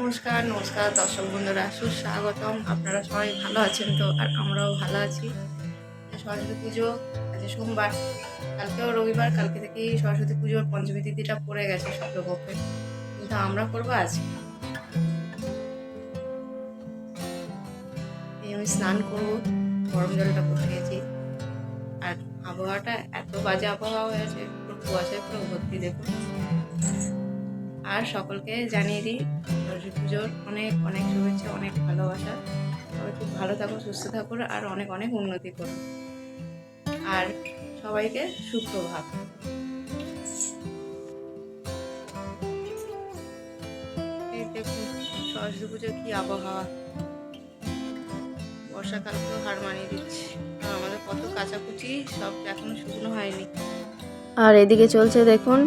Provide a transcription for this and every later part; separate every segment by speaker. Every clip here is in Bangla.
Speaker 1: নমস্কার নমস্কার দর্শক বন্ধুরা, সুস্বাগতম। আপনারা সবাই ভালো আছেন তো? আর আমরাও ভালো আছি। সরস্বতী পুজো আজ সোমবার। কালকেও রবিবার, কালকে থেকেই সরস্বতী পুজোর পঞ্চমী তিথিটা পড়ে গেছে শুক্লপক্ষে কিন্তু আমরা করব আজ? আমি স্নান করব, গরম জলটা বসিয়েছি আর আবহাওয়াটা এত বাজে আবহাওয়া হয়েছে পুরো কুয়াশায় পুরো ভর্তি, দেখুন। আর সকলকে জানিয়ে দিই সরস্বতী পুজোর অনেক অনেক শুভেচ্ছা, অনেক ভালোবাসা। সবাই খুব ভালো থাকো সুস্থ থাকো আর অনেক অনেক উন্নতি করুন। আর সবাইকে দেখুন, সরস্বতী পুজোর কি আবহাওয়া। বর্ষাকাল বর্ষাকালকেও হার মানিয়ে দিচ্ছে। আমাদের কত কাঁচাকুচি, সব এখনও শুকনো হয়নি।
Speaker 2: আর এদিকে চলছে দেখুন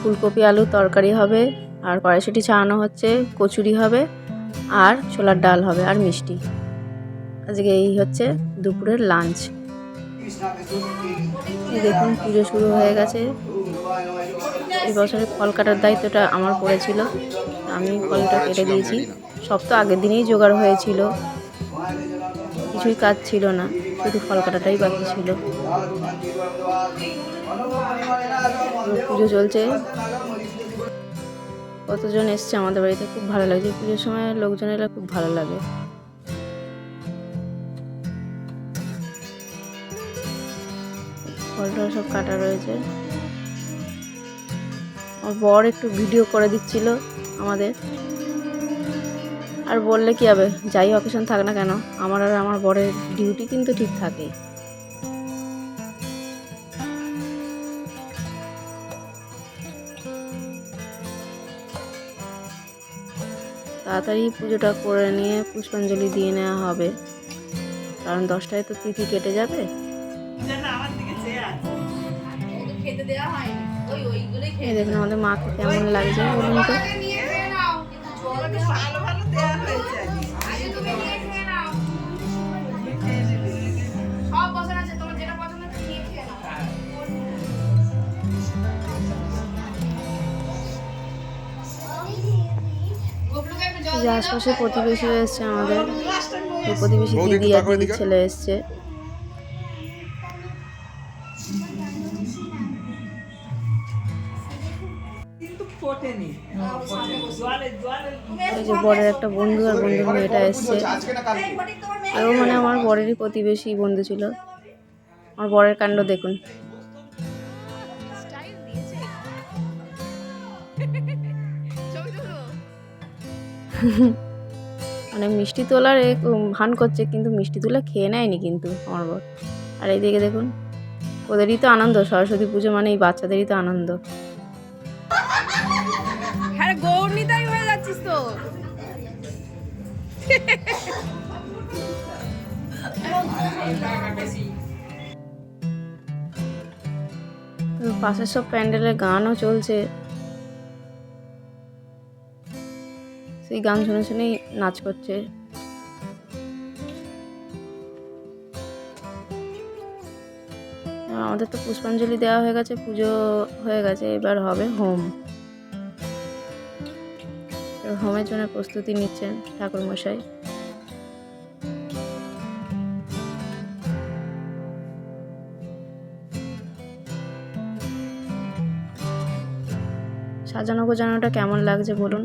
Speaker 2: ফুলকপি, আলু, তরকারি হবে। আর কড়াইশুটি ছাড়ানো হচ্ছে, কচুরি হবে আর ছোলার ডাল হবে আর মিষ্টি। আজকে এই হচ্ছে দুপুরের লাঞ্চ। দেখুন, পুজো শুরু হয়ে গেছে। এই বছরে ফল কাটার দায়িত্বটা আমার পড়েছিল। আমি ফলটা কেটে দিয়েছি। সব তো আগের দিনেই জোগাড় হয়েছিল। কিছুই কাজ ছিল না, শুধু ফল কাটাটাই বাকি ছিল। পুজো চলছে। কতজন এসছে আমাদের বাড়িতে খুব ভালো লাগছে। পুজোর সময় লোকজন এলে খুব ভালো লাগে। ফলটা সব কাটা রয়েছে। আমার বর একটু ভিডিও করে দিচ্ছিল আমাদের। আর বললে কি হবে? যাই অকেশন থাক না কেন। আমার আর আমার বরের ডিউটি কিন্তু ঠিক থাকে। তাড়াতাড়ি পুজোটা করে নিয়ে পুষ্পাঞ্জলি দিয়ে নেওয়া হবে। কারণ দশটায় তো তিথি কেটে যাবে। এই দেখুন আমাদের মাকে কেমন লাগছে বলুন তো। যে আশপাশে প্রতিবেশী এসছে আমাদের এই প্রতিবেশী দিদি আর দিদির ছেলে এসছে। এই যে বরের একটা বন্ধু আর বন্ধুর মেয়েটা এসছে। এও মানে আমার বরেরই প্রতিবেশী বন্ধু ছিল। আমার বরের কাণ্ড দেখুন। মানে মিষ্টি তোলার ভান করছে কিন্তু মিষ্টি তোলা খেয়ে নেয়নি কিন্তু আমার বর। আর এইদিকে দেখুন ওদেরই তো আনন্দ সরস্বতী পুজো মানে এই বাচ্চাদেরই তো আনন্দ।
Speaker 1: হ্যাঁ গৌরনীতাই হয়ে যাচ্ছিস তো
Speaker 2: তো। পাশের সব প্যান্ডেলের গানও চলছে। সেই গান শুনে শুনেই নাচ করছে। আমাদের তো পুষ্পাঞ্জলি দেওয়া হয়ে গেছে, পুজো হয়ে গেছে, এবার হবে হোম। হোমের জন্য প্রস্তুতি নিচ্ছেন ঠাকুর মশাই সাজানো গোজানোটা কেমন লাগছে বলুন?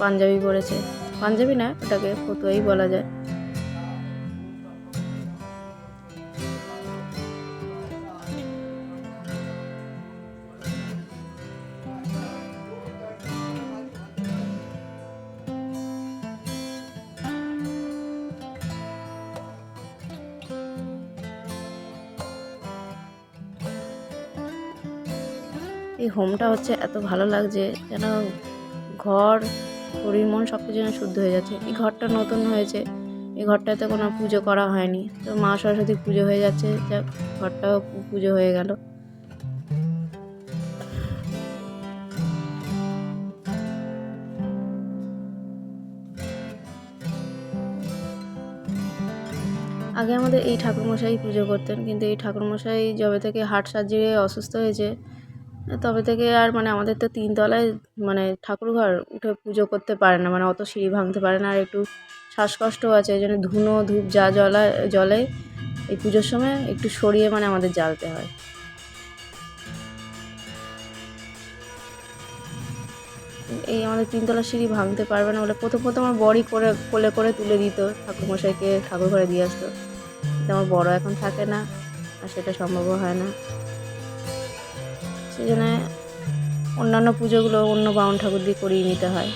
Speaker 2: পাঞ্জাবি পরেছে। পাঞ্জাবি না, ওটাকে ফতুয়াই বলা যায়। এই হোমটা হচ্ছে এত ভালো লাগছে, যেন ঘর শরীর মন সব কিছু যেন শুদ্ধ হয়ে যাচ্ছে। এই ঘরটা নতুন হয়েছে। এই ঘরটাতে কোনো পুজো করা হয়নি। তো মা সরস্বতী পুজো হয়ে যাচ্ছে। যাক, ঘরটাও পুজো হয়ে গেল। আগে আমাদের এই ঠাকুরমশাই পুজো করতেন, কিন্তু এই ঠাকুরমশাই যবে থেকে হার্ট সার্জারি অসুস্থ হয়েছে তবে থেকে আর মানে আমাদের তো তিনতলায় মানে ঠাকুরঘর উঠে পুজো করতে পারে না মানে অত সিঁড়ি ভাঙতে পারে না, আর একটু শ্বাসকষ্টও আছে এই জন্য ধুনো, ধূপ, যা জ্বলা জলে এই পুজোর সময় একটু সরিয়ে মানে আমাদের জ্বালতে হয়। এই আমাদের তিনতলা সিঁড়ি ভাঙতে পারবে না বলে প্রথম প্রথম আমার বড়ি করে, কোলে করে তুলে দিত, ঠাকুরমশাইকে ঠাকুর ঘরে দিয়ে আসতো। আমার বড় এখন থাকে না, আর সেটা সম্ভবও হয় না। সেই অন্যান্য পুজোগুলো অন্য বাউন ঠাকুর দিয়ে করিয়ে নিতে হয়।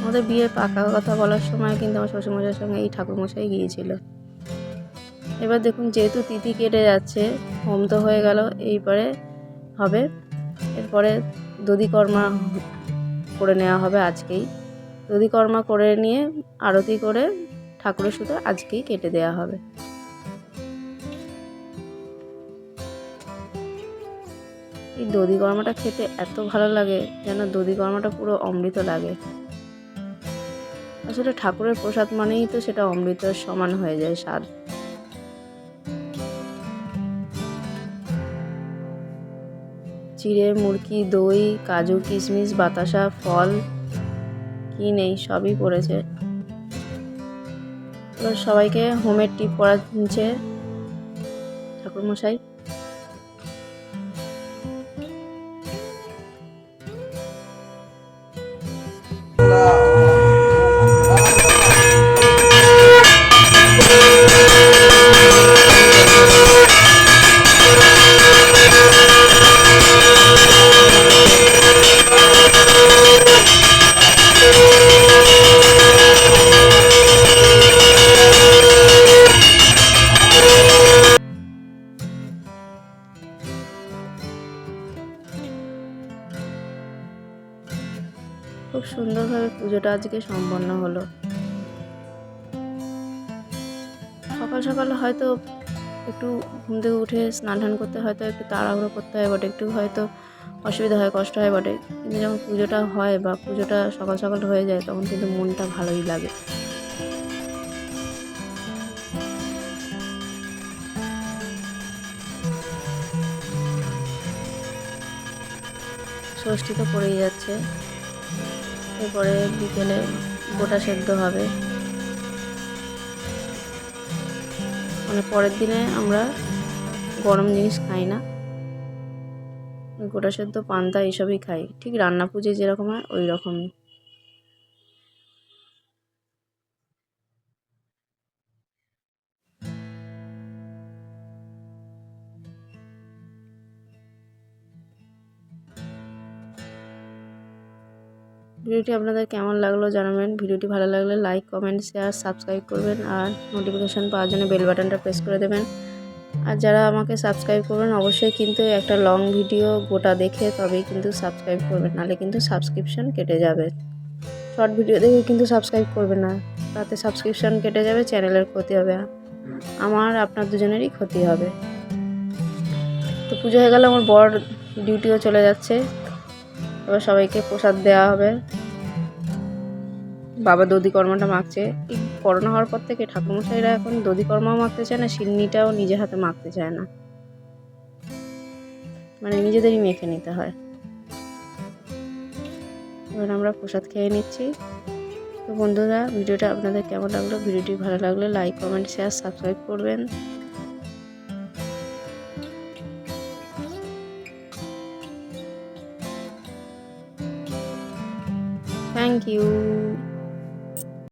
Speaker 2: আমাদের বিয়ের পাকা কথা বলার সময় কিন্তু আমার শ্বশুরমশাইয়ের সঙ্গে এই ঠাকুরমশাই গিয়েছিল। এবার দেখুন, যেহেতু তিথি কেটে যাচ্ছে, হোম তো হয়ে গেল, এইবারে হবে। এরপরে দধিকর্মা করে নেওয়া হবে আজকেই। দধিকর্মা করে নিয়ে আরতি করে ঠাকুরের সুতো আজকেই কেটে দেওয়া হবে। এই দধিকর্মাটা খেতে এত ভালো লাগে যেন দধিকর্মাটা পুরো অমৃত লাগে। আসলে ঠাকুরের প্রসাদ মানেই তো সেটা অমৃতর সমান হয়ে যায় স্বাদ। চিড়ে মুরকি, দই, কাজু, কিশমিশ, বাতাসা, ফল, কি নেই, সবই পড়েছে। এবার সবাইকে হোমের টিপ পড়াচ্ছে ঠাকুরমশাই। খুব সুন্দরভাবে পুজোটা আজকে সম্পন্ন হলো। সকাল সকাল হয়তো একটু ঘুম থেকে উঠে স্নান করতে হয়তো একটু তাড়াহুড়ো করতে হয় বটে, একটু হয়তো অসুবিধা হয়, কষ্ট হয় বটে। কিন্তু যখন পুজোটা হয় বা পুজোটা সকাল সকাল হয়ে যায়, তখন কিন্তু মনটা ভালোই লাগে। ষষ্ঠী তো পড়েই যাচ্ছে। এরপরে বিকেলে গোটা সেদ্ধ হবে। মানে পরের দিনে আমরা গরম জিনিস খাই না। গোটা সেদ্ধ পান্তা এইসবই খাই। ঠিক রান্না পুজো যেরকম হয় ওই রকমই ভিডিওটি আপনাদের কেমন লাগল জানাবেন। ভিডিওটি ভালো লাগলে লাইক কমেন্ট শেয়ার সাবস্ক্রাইব করবেন আর নোটিফিকেশান পাওয়ার জন্য বেল বাটনটা প্রেস করে দেবেন। আর যারা আমাকে সাবস্ক্রাইব করবেন, অবশ্যই কিন্তু একটা লং ভিডিও গোটা দেখে তবেই কিন্তু সাবস্ক্রাইব করবেন, নাহলে কিন্তু সাবস্ক্রিপশন কেটে যাবে। শর্ট ভিডিও দেখে কিন্তু সাবস্ক্রাইব করবেন না, তাতে সাবস্ক্রিপশান কেটে যাবে চ্যানেলের ক্ষতি হবে। আমার, আপনার দুজনেরই ক্ষতি হবে। তো পুজো হয়ে গেলে আমার বর ডিউটিও চলে যাচ্ছে। এবার সবাইকে প্রসাদ দেওয়া হবে। বাবা দধি কর্মাটা মাখছে। এই করোনা হওয়ার পর থেকে ঠাকুরমশাইরা এখন দধি কর্মাও মাখতে চায় না, সিন্নিটাও নিজে হাতে মাখতে চায় না। মানে নিজেদেরই মেখে নিতে হয়। এবার আমরা প্রসাদ খেয়ে নিচ্ছি। তো বন্ধুরা, ভিডিওটা আপনাদের কেমন লাগল? ভিডিওটি ভালো লাগলে লাইক কমেন্ট শেয়ার সাবস্ক্রাইব করবেন। Thank you